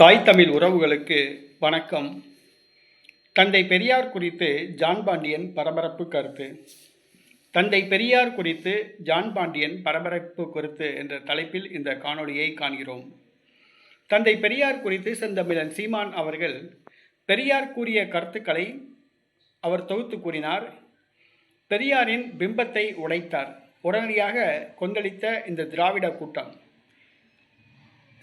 தாய் தமிழ் உறவுகளுக்கு வணக்கம். தந்தை பெரியார் குறித்து ஜான் பாண்டியன் பரபரப்பு கருத்து. தந்தை பெரியார் குறித்து ஜான் பாண்டியன் பரபரப்பு கருத்து என்ற தலைப்பில் இந்த காணொளியை காண்கிறோம். தந்தை பெரியார் குறித்து செந்தமிழன் சீமான் அவர்கள் பெரியார் கூறிய கருத்துக்களை அவர் தொகுத்து கூறினார். பெரியாரின் பிம்பத்தை உடைத்தார். உடனடியாக கொந்தளித்த இந்த திராவிட கூட்டம்.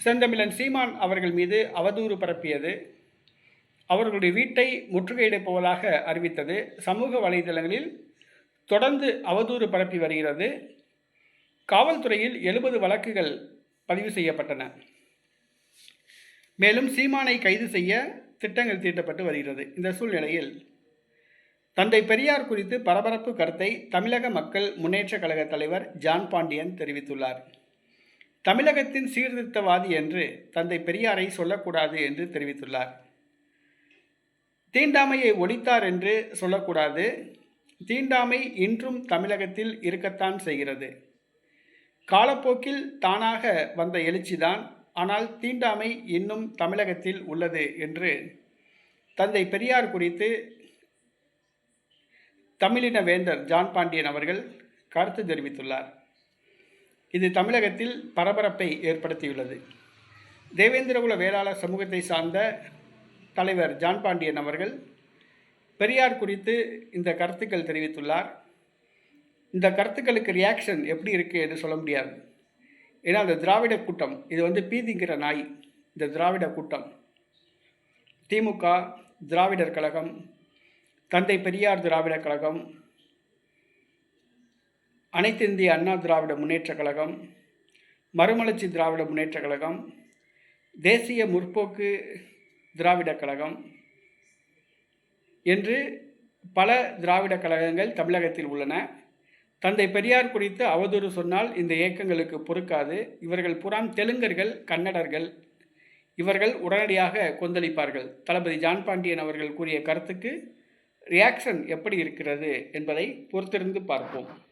செந்தமிழன் சீமான் அவர்கள் மீது அவதூறு பரப்பியது. அவர்களுடைய வீட்டை முற்றுகையிடப் போவதாக அறிவித்தது. சமூக வலைதளங்களில் தொடர்ந்து அவதூறு பரப்பி வருகிறது. காவல்துறையில் எழுபது வழக்குகள் பதிவு செய்யப்பட்டன. மேலும் சீமானை கைது செய்ய திட்டங்கள் தீட்டப்பட்டு வருகிறது. இந்த சூழ்நிலையில் தந்தை பெரியார் குறித்து பரபரப்பு கருத்தை தமிழக மக்கள் முன்னேற்ற கழக தலைவர் ஜான் பாண்டியன் தெரிவித்துள்ளார். தமிழகத்தின் சீர்திருத்தவாதி என்று தந்தை பெரியாரை சொல்லக்கூடாது என்று தெரிவித்துள்ளார். தீண்டாமையை ஒழித்தார் என்று சொல்லக்கூடாது. தீண்டாமை இன்றும் தமிழகத்தில் இருக்கத்தான் செய்கிறது. காலப்போக்கில் தானாக வந்த எழுச்சிதான். ஆனால் தீண்டாமை இன்னும் தமிழகத்தில் உள்ளது என்று தந்தை பெரியார் குறித்து தமிழின வேந்தர் ஜான் பாண்டியன் அவர்கள் கருத்து தெரிவித்துள்ளார். இது தமிழகத்தில் பரபரப்பை ஏற்படுத்தியுள்ளது. தேவேந்திரகுல வேளாளர் சமூகத்தை சார்ந்த தலைவர் ஜான் பாண்டியன் அவர்கள் பெரியார் குறித்து இந்த கருத்துக்கள் தெரிவித்துள்ளார். இந்த கருத்துக்களுக்கு ரியாக்ஷன் எப்படி இருக்குது என்று சொல்ல முடியாது. ஏன்னா அந்த திராவிட கூட்டம் இது வந்து பீதிங்கிற நாய் இந்த திராவிட கூட்டம். திமுக திராவிடர் கழகம் தந்தை பெரியார் திராவிடர் கழகம் அனைத்து இந்திய அண்ணா திராவிட முன்னேற்றக் கழகம் மறுமலர்ச்சி திராவிட முன்னேற்றக் கழகம் தேசிய முற்போக்கு திராவிடக் கழகம் என்று பல திராவிடக் கழகங்கள் தமிழகத்தில் உள்ளன. தந்தை பெரியார் குறித்து அவதூறு சொன்னால் இந்த இயக்கங்களுக்கு பொறுக்காது. இவர்கள் புறாம் தெலுங்கர்கள் கன்னடர்கள் இவர்கள் உடனடியாக கொந்தளிப்பார்கள். தளபதி ஜான் பாண்டியன் அவர்கள் கூறிய கருத்துக்கு ரியாக்ஷன் எப்படி இருக்கிறது என்பதை பொறுத்திருந்து பார்ப்போம்.